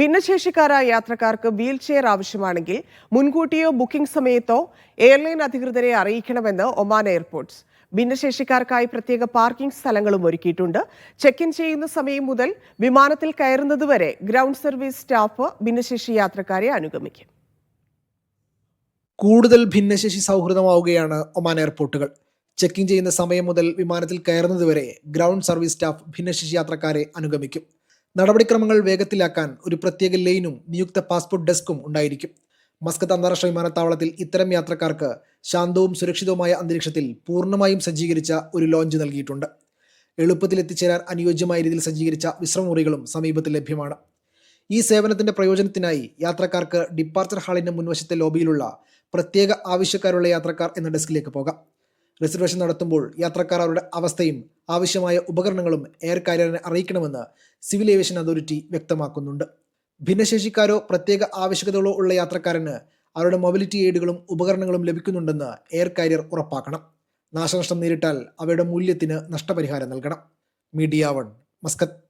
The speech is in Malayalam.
ഭിന്നശേഷിക്കാരായ യാത്രക്കാർക്ക് വീൽ ചെയർ ആവശ്യമാണെങ്കിൽ മുൻകൂട്ടിയോ ബുക്കിംഗ് സമയത്തോ എയർലൈൻ അധികൃതരെ അറിയിക്കണമെന്ന് ഒമാൻ എയർപോർട്ട്സ്. ഭിന്നശേഷിക്കാർക്കായി പ്രത്യേക പാർക്കിംഗ് സ്ഥലങ്ങളും ഒരുക്കിയിട്ടുണ്ട്. ചെക്ക് ഇൻ ചെയ്യുന്ന സമയം മുതൽ വിമാനത്തിൽ കയറുന്നതുവരെ ഗ്രൗണ്ട് സർവീസ് സ്റ്റാഫ് ഭിന്നശേഷി യാത്രക്കാരെ അനുഗമിക്കും. കൂടുതൽ ഭിന്നശേഷി സൗഹൃദമാവുകയാണ് ഒമാൻ എയർപോർട്ടുകൾ. ചെക്കിംഗ് ചെയ്യുന്ന സമയം മുതൽ വിമാനത്തിൽ കയറുന്നതുവരെ ഗ്രൗണ്ട് സർവീസ് സ്റ്റാഫ് ഭിന്നശേഷി യാത്രക്കാരെ അനുഗമിക്കും. നടപടിക്രമങ്ങൾ വേഗത്തിലാക്കാൻ ഒരു പ്രത്യേക ലൈനും നിയുക്ത പാസ്പോർട്ട് ഡെസ്കും ഉണ്ടായിരിക്കും. മസ്കത്ത് അന്താരാഷ്ട്ര വിമാനത്താവളത്തിൽ ഇത്തരം യാത്രക്കാർക്ക് ശാന്തവും സുരക്ഷിതവുമായ അന്തരീക്ഷത്തിൽ പൂർണമായും സജ്ജീകരിച്ച ഒരു ലോഞ്ച് നൽകിയിട്ടുണ്ട്. എളുപ്പത്തിൽ എത്തിച്ചേരാൻ അനുയോജ്യമായ രീതിയിൽ സജ്ജീകരിച്ച വിശ്രമമുറികളും സമീപത്ത് ലഭ്യമാണ്. ഈ സേവനത്തിന്റെ പ്രയോജനത്തിനായി യാത്രക്കാർക്ക് ഡിപ്പാർച്ചർ ഹാളിന്റെ മുൻവശത്തെ ലോബിയിലുള്ള പ്രത്യേക ആവശ്യക്കാരുള്ള യാത്രക്കാർ എന്ന ഡെസ്കിലേക്ക് പോകാം. റിസർവേഷൻ നടത്തുമ്പോൾ യാത്രക്കാർ അവരുടെ അവസ്ഥയും ആവശ്യമായ ഉപകരണങ്ങളും എയർ കാരിയറിനെ അറിയിക്കണമെന്ന് സിവിൽ ഏവിയേഷൻ അതോറിറ്റി വ്യക്തമാക്കുന്നുണ്ട്. ഭിന്നശേഷിക്കാരോ പ്രത്യേക ആവശ്യകതകളോ ഉള്ള യാത്രക്കാരന് അവരുടെ മൊബിലിറ്റി എയ്ഡുകളും ഉപകരണങ്ങളും ലഭിക്കുന്നുണ്ടെന്ന് എയർ കാരിയർ ഉറപ്പാക്കണം. നാശനഷ്ടം നേരിട്ടാൽ അവയുടെ മൂല്യത്തിന് നഷ്ടപരിഹാരം നൽകണം. Media One Muscat.